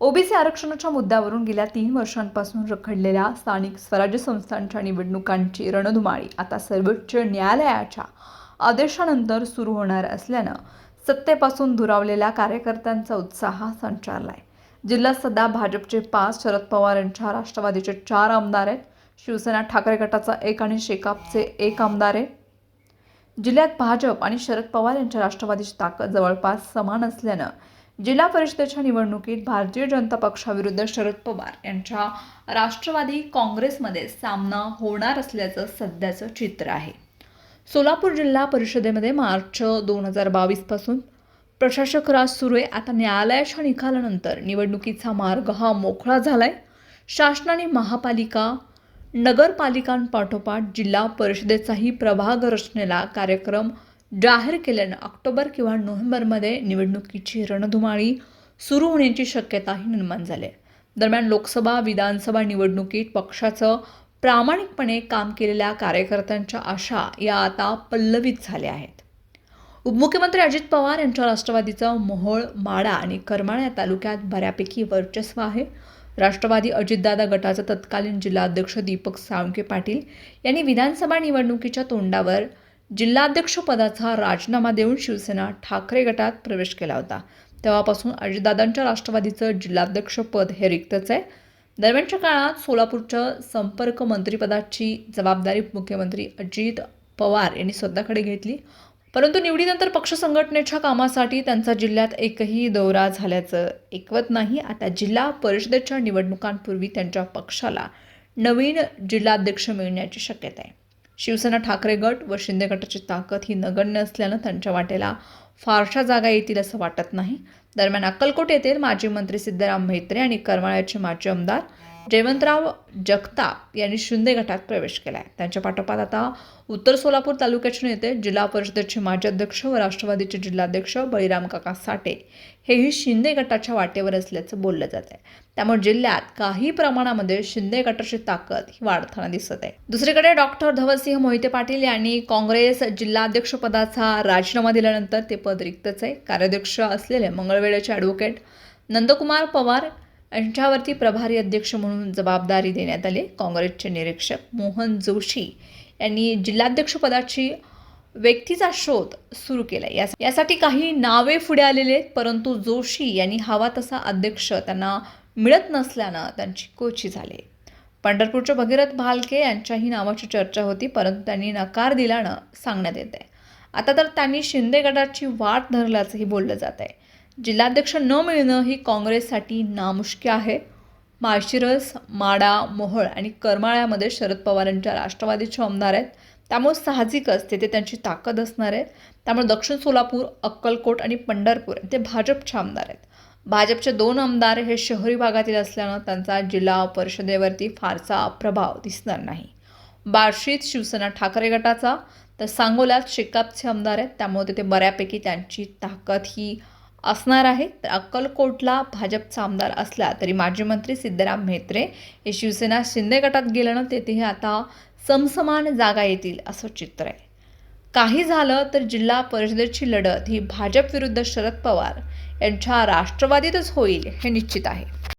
OBC आरक्षणाच्या मुद्द्यावरून गेल्या तीन वर्षांपासून रखडलेल्या स्थानिक स्वराज्य संस्थांच्या निवडणुकांची रणधुमाळी आता सर्वोच्च न्यायालयाच्या आदेशानंतर सुरू होणार असल्यानं सत्तेपासून दुरावलेल्या कार्यकर्त्यांचा उत्साह संचारलाय. जिल्ह्यात सध्या भाजपचे पाच शरद पवार यांच्या राष्ट्रवादीचे चार आमदार आहेत. शिवसेना ठाकरे गटाचा एक आणि शेकापचे एक आमदार आहे. जिल्ह्यात भाजप आणि शरद पवार यांच्या राष्ट्रवादीची ताकद जवळपास समान असल्यानं जिल्हा परिषदेच्या निवडणुकीत भारतीय जनता पक्षाविरुद्ध शरद पवार यांच्या राष्ट्रवादी काँग्रेसमध्ये सामना होणार असल्याचं सध्याचं चित्र आहे. सोलापूर जिल्हा परिषदेमध्ये मार्च दोन हजार बावीसपासून प्रशासक राज सुरू आहे. आता न्यायालयाच्या निकालानंतर निवडणुकीचा मार्ग हा मोकळा झालाय. शासनाने महापालिका नगरपालिकांपाठोपाठ जिल्हा परिषदेचाही प्रभाग रचनेला कार्यक्रम जाहीर केल्यानं ऑक्टोबर किंवा नोव्हेंबरमध्ये निवडणुकीची रणधुमाळी सुरू होण्याची शक्यताही निर्माण झाली आहे. दरम्यान लोकसभा विधानसभा निवडणुकीत पक्षाचं प्रामाणिकपणे काम केलेल्या कार्यकर्त्यांच्या आशा या आता पल्लवित झाल्या आहेत. उपमुख्यमंत्री अजित पवार यांच्या राष्ट्रवादीचं मोहोळ माडा आणि करमाळा या तालुक्यात बऱ्यापैकी वर्चस्व आहे. राष्ट्रवादी अजितदादा गटाचे तत्कालीन जिल्हाध्यक्ष दीपक साळुंके पाटील यांनी विधानसभा निवडणुकीच्या तोंडावर जिल्हाध्यक्षपदाचा राजीनामा देऊन शिवसेना ठाकरे गटात प्रवेश केला होता. तेव्हापासून अजितदादांच्या राष्ट्रवादीचं जिल्हाध्यक्षपद हे रिक्तच आहे. दरम्यानच्या काळात सोलापूरच्या संपर्क मंत्रीपदाची जबाबदारी मुख्यमंत्री अजित पवार यांनी स्वतःकडे घेतली. परंतु निवडीनंतर पक्ष संघटनेच्या कामासाठी त्यांचा जिल्ह्यात एकही दौरा झाल्याचं ऐकवत नाही. आता जिल्हा परिषदेच्या निवडणुकांपूर्वी त्यांच्या पक्षाला नवीन जिल्हाध्यक्ष मिळण्याची शक्यता आहे. शिवसेना ठाकरे गट व शिंदे गटाची ताकद ही नगण्य असल्यानं त्यांच्या वाटेला फारशा जागा येतील असं वाटत नाही. दरम्यान अक्कलकोट येथील माजी मंत्री सिद्धराम म्हेत्रे आणि करमाळ्याचे माजी आमदार जयवंतराव जगताप यांनी शिंदे गटात प्रवेश केला आहे त्यांच्या पाठोपाठ आता उत्तर सोलापूर तालुक्याचे नेते जिल्हा परिषदेचे माजी अध्यक्ष व राष्ट्रवादीचे जिल्हाध्यक्ष बळीराम काका साठे हेही शिंदे गटाच्या वाटेवर असल्याचं बोललं जात आहे. त्यामुळे जिल्ह्यात काही प्रमाणामध्ये शिंदे गटाची ताकद ही वाढताना दिसत आहे. दुसरीकडे डॉक्टर धवलसिंह मोहिते पाटील यांनी काँग्रेस जिल्हाध्यक्षपदाचा राजीनामा दिल्यानंतर ते पद रिक्तच आहे. कार्याध्यक्ष असलेले मंगळवेळेचे ॲडव्होकेट नंदकुमार पवार यांच्यावरती प्रभारी अध्यक्ष म्हणून जबाबदारी देण्यात आली. काँग्रेसचे निरीक्षक मोहन जोशी यांनी जिल्हाध्यक्षपदाची व्यक्तीचा शोध सुरू केला. या यासाठी काही नावे पुढे आलेले आहेत परंतु जोशी यांनी हवा तसा अध्यक्ष त्यांना मिळत नसल्यानं त्यांची कोची झाली. पंढरपूरच्या भगीरथ भालके यांच्याही नावाची चर्चा होती परंतु त्यांनी नकार दिल्यानं सांगण्यात येत आहे आता तर त्यांनी शिंदे गटाची वाट धरल्याचंही बोललं जात आहे. जिल्हाध्यक्ष न मिळणं ही काँग्रेससाठी नामुष्की आहे. माळशिरस माडा मोहळ आणि करमाळ्यामध्ये शरद पवारांच्या राष्ट्रवादीचे आमदार आहेत. त्यामुळे साहजिकच तेथे त्यांची ताकद असणार आहे. त्यामुळे दक्षिण सोलापूर अक्कलकोट आणि पंढरपूर ते भाजपचे आमदार आहेत. भाजपचे दोन आमदार हे शहरी भागातील असल्यानं त्यांचा जिल्हा परिषदेवरती फारसा प्रभाव दिसणार नाही. बार्शीत शिवसेना ठाकरे गटाचा तर सांगोल्यात शेकापचे आमदार आहेत. त्यामुळे तिथे बऱ्यापैकी त्यांची ताकद ही असणार आहे. तर अक्कलकोटला भाजपचा आमदार असला तरी माजी मंत्री सिद्धराम म्हेत्रे हे शिवसेना शिंदे गटात गेल्यानं तेथेही आता समसमान जागा येतील असं चित्र आहे. काही झालं तर जिल्हा परिषदेची लढत ही भाजप विरुद्ध शरद पवार यांच्या राष्ट्रवादीतच होईल हे निश्चित आहे.